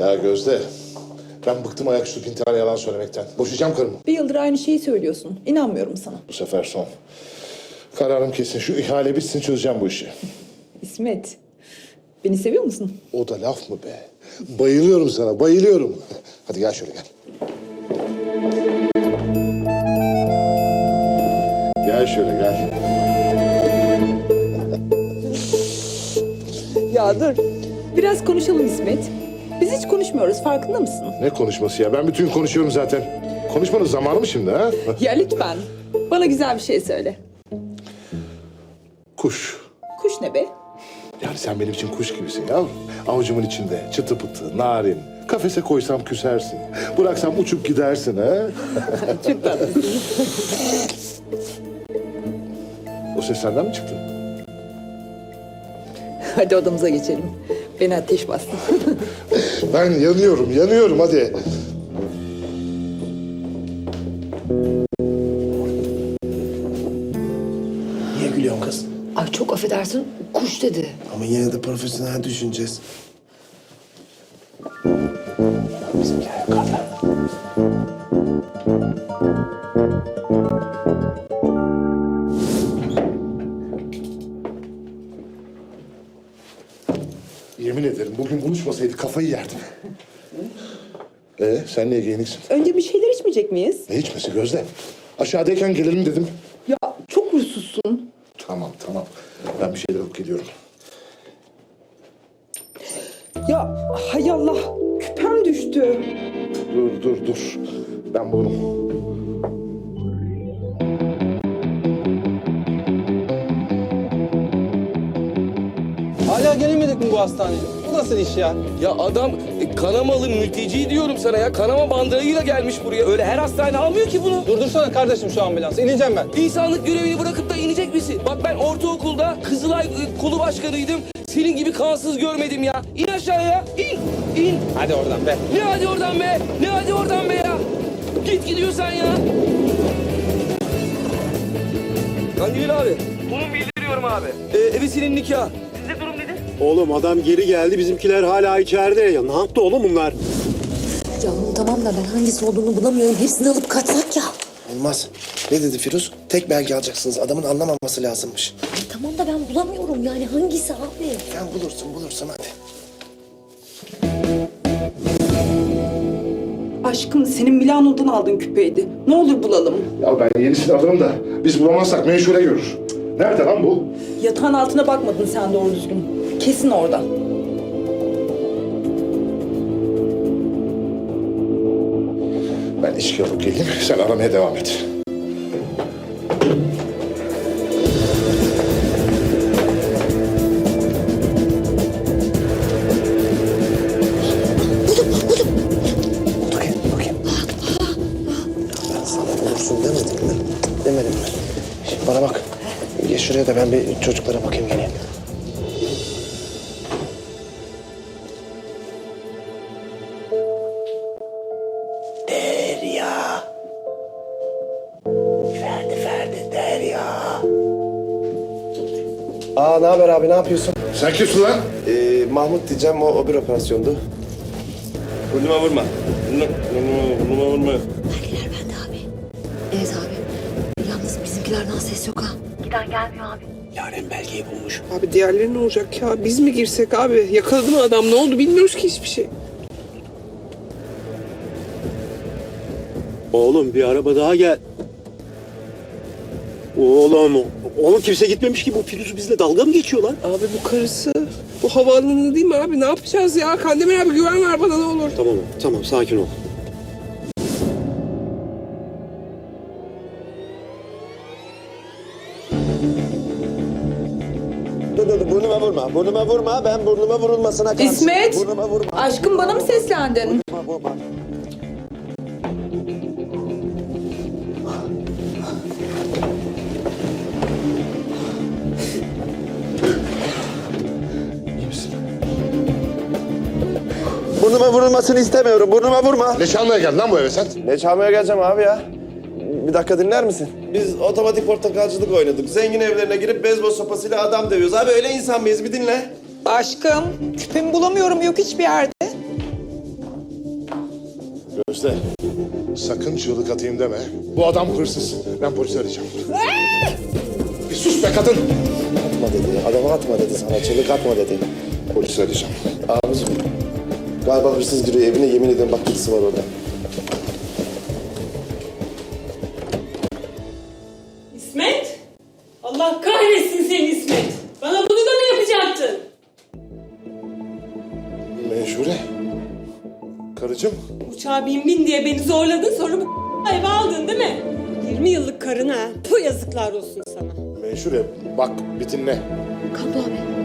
Ya Gözde, ben bıktım ayaküstü pintihar yalan söylemekten. Boşayacağım karımı. Bir yıldır aynı şeyi söylüyorsun. İnanmıyorum sana. Bu sefer son. Kararım kesin. Şu ihale bitsin çözeceğim bu işi. İsmet, beni seviyor musun? O da laf mı be? Bayılıyorum sana, bayılıyorum. Hadi gel şöyle gel. Gel şöyle gel. Ya dur. Biraz konuşalım İsmet. Biz hiç konuşmuyoruz. Farkında mısın? Ne konuşması ya? Ben bütün gün konuşuyorum zaten. Konuşmanın zamanı mı şimdi ha? Ya lütfen. Bana güzel bir şey söyle. Kuş. Kuş ne be? Yani sen benim için kuş gibisin ya. Avucumun içinde çıtı pıtı, narin. Kafese koysam küsersin. Bıraksam uçup gidersin ha. Çok tatlısın. O ses senden mi çıktı? Hadi odamıza geçelim. Beni ateş bastı. Ben yanıyorum, yanıyorum hadi. Niye gülüyorsun kız? Ay çok affedersin kuş dedi. Ama yine de profesyonel düşüneceğiz. Ederim bugün buluşmasaydı kafayı yerdim. Ee, sen niye giyiniksin? Önce bir şeyler içmeyecek miyiz? Ne içmesi Gözde? Aşağıdayken gelelim dedim. Ya çok huysuzsun. Tamam, tamam. Ben bir şeyler alıp geliyorum. Ya hay Allah. Küpem düştü. Dur, dur, dur. Ben bulurum. Hala gelemedik mi bu hastaneye? Bu nasıl iş ya? Ya adam e, kanamalı mülteci diyorum sana ya. Kanama bandırıyla gelmiş buraya. Öyle her hastane almıyor ki bunu. Durdursana kardeşim şu ambulansı. İneceğim ben. İnsanlık görevini bırakıp da inecek misin? Bak ben ortaokulda Kızılay e, kolu başkanıydım. Senin gibi kansız görmedim ya. İn aşağıya. İn. İn. Hadi oradan be. Ne hadi oradan be. Ne hadi oradan be ya. Git gidiyorsan ya. Kandil abi. Bunu bildiriyorum abi. Ee, evi senin nikah. Oğlum adam geri geldi bizimkiler hala içeride. Ya ne yaptı oğlum bunlar? Canım tamam da ben hangisi olduğunu bulamıyorum. Hepsini alıp kaçsak ya. Olmaz. Ne dedi Firuz? Tek belge alacaksınız. Adamın anlamaması lazımmış. Ay, tamam da ben bulamıyorum yani hangisi abi? Sen bulursun bulursun hadi. Aşkım senin Milano'dan aldığın küpeydi. Ne olur bulalım. Ya ben yenisini alırım da biz bulamazsak meşhule görür. Nerede lan bu? Yatağın altına bakmadın sen doğru düzgün. Kesin orada. Ben içki alıp geleyim, sen aramaya devam et. Bakayım bakayım. Ben sana bulursun demedim mi? Demedim mi? Şimdi bana bak. Geç şuraya da ben bir çocuklara bakayım geleyim. Aa ne haber abi ne yapıyorsun? Sen kimsin lan? Ee, Mahmut diyeceğim o, o bir operasyondu. Burnuma vurma. Burnuma, burnuma vurma. Belgeler bende abi. Evet abi. Yalnız bizimkilerden ses yok ha. Giden gelmiyor abi. Yaren belgeyi bulmuş. Abi diğerleri ne olacak ya? Biz mi girsek abi? Yakaladı mı adam? Ne oldu? Bilmiyoruz ki hiçbir şey. Oğlum bir araba daha gel. Oğlum, oğlum kimse gitmemiş ki bu Firuz bizle dalga mı geçiyor lan? Abi bu karısı. Bu havaalanında değil mi abi? Ne yapacağız ya? Kandemir abi güven ver bana ne olur. Tamam, tamam sakin ol. Dur dur dur burnuma vurma. Burnuma vurma. Ben burnuma vurulmasına karşıyım. İsmet! Burnuma vurma. Aşkım bana mı seslendin? Vurma vurma. Burnuma vurulmasını istemiyorum. Burnuma vurma. Ne çalmaya geldin lan bu eve sen? Ne çalmaya geleceğim abi ya? Bir dakika dinler misin? Biz otomatik portakalcılık oynadık. Zengin evlerine girip bezbol sopasıyla adam dövüyoruz. Abi öyle insan mıyız? Bir dinle. Aşkım küpemi bulamıyorum yok hiçbir yerde. Özde, sakın çığlık atayım deme. Bu adam hırsız. Ben polisi arayacağım. Bir sus be kadın. Atma dedi. Adama atma dedi sana. Çığlık atma dedi. Polisi arayacağım. Abicim. Galiba hırsız giriyor evine yemin ederim bak birisi var orada. İsmet? Allah kahretsin seni İsmet. Bana bunu da mı yapacaktın? Menşure. Karıcığım. Uçağa bin bin diye beni zorladın sonra bu eve aldın değil mi? 20 yıllık karın ha. Bu yazıklar olsun sana. Menşure bak bir dinle. Kamdo abi.